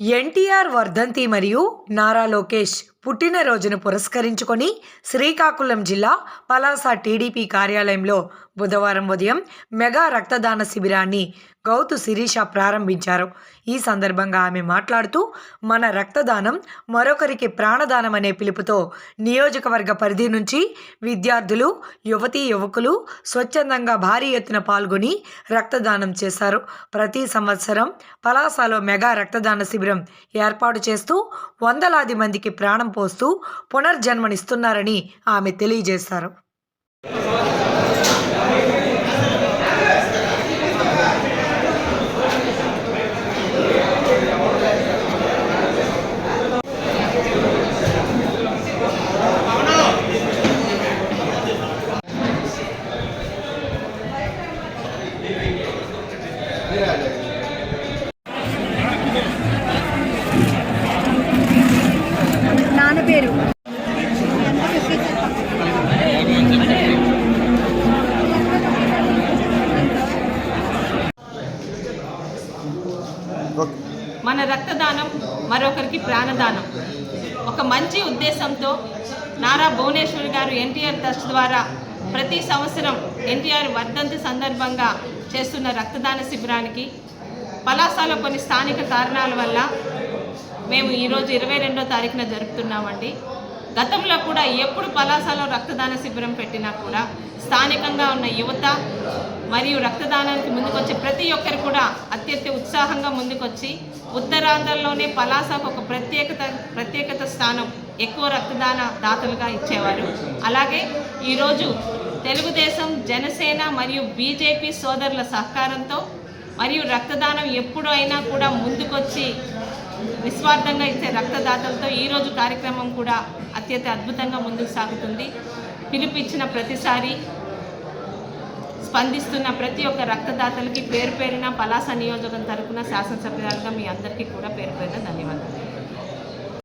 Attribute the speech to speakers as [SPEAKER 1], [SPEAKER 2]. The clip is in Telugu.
[SPEAKER 1] ఎన్టీఆర్ వర్ధంతి మరియు నారా లోకేష్ పుట్టినరోజును పురస్కరించుకొని శ్రీకాకుళం జిల్లా పలాస టీడీపీ కార్యాలయంలో బుధవారం ఉదయం మెగా రక్తదాన శిబిరాన్ని గౌతు శిరీష ప్రారంభించారు. ఈ సందర్భంగా ఆమె మాట్లాడుతూ మన రక్తదానం మరొకరికి ప్రాణదానం అనే పిలుపుతో నియోజకవర్గ పరిధి నుంచి విద్యార్థులు యువతీ యువకులు స్వచ్ఛందంగా భారీ ఎత్తున పాల్గొని రక్తదానం చేశారు. ప్రతి సంవత్సరం పలాసలో మెగా రక్తదాన శిబిరం ఏర్పాటు చేస్తూ వందలాది మందికి ప్రాణం పోస్తూ పునర్జన్మనిస్తున్నారని ఆమె తెలియజేశారు.
[SPEAKER 2] నాన్న
[SPEAKER 3] మన రక్తదానం మరొకరికి ప్రాణదానం. ఒక మంచి ఉద్దేశంతో నారా భువనేశ్వర్ గారు ఎన్టీఆర్ ట్రస్ట్ ద్వారా ప్రతి సంవత్సరం ఎన్టీఆర్ వర్ధంతి సందర్భంగా చేస్తున్న రక్తదాన శిబిరానికి పలాసలో కొన్ని స్థానిక కారణాల వల్ల మేము ఈరోజు ఇరవై రెండో తారీఖున జరుపుతున్నామండి. గతంలో కూడా ఎప్పుడు పలాసలో రక్తదాన శిబిరం పెట్టినా కూడా స్థానికంగా ఉన్న యువత మరియు రక్తదానానికి ముందుకొచ్చే ప్రతి ఒక్కరు కూడా అత్యంత ఉత్సాహంగా ముందుకొచ్చి ఉత్తరాంధ్రలోనే పలాసకు ఒక ప్రత్యేకత ప్రత్యేకత స్థానం ఎక్కువ రక్తదాన దాతలుగా ఇచ్చేవారు. అలాగే ఈరోజు తెలుగుదేశం జనసేన మరియు బీజేపీ సోదరుల సహకారంతో మరియు రక్తదానం ఎప్పుడైనా కూడా ముందుకొచ్చి నిస్వార్థంగా ఇచ్చే రక్తదాతలతో ఈరోజు కార్యక్రమం కూడా అత్యంత అద్భుతంగా ముందుకు సాగుతుంది. పిలుపిచ్చిన ప్రతిసారి స్పందిస్తున్న ప్రతి ఒక్క రక్తదాతలకి పేరు పేరిన పలాస నియోజకం తరపున శాసనసభ్యులుగా మీ అందరికీ కూడా పేరు పేరిన ధన్యవాదాలు.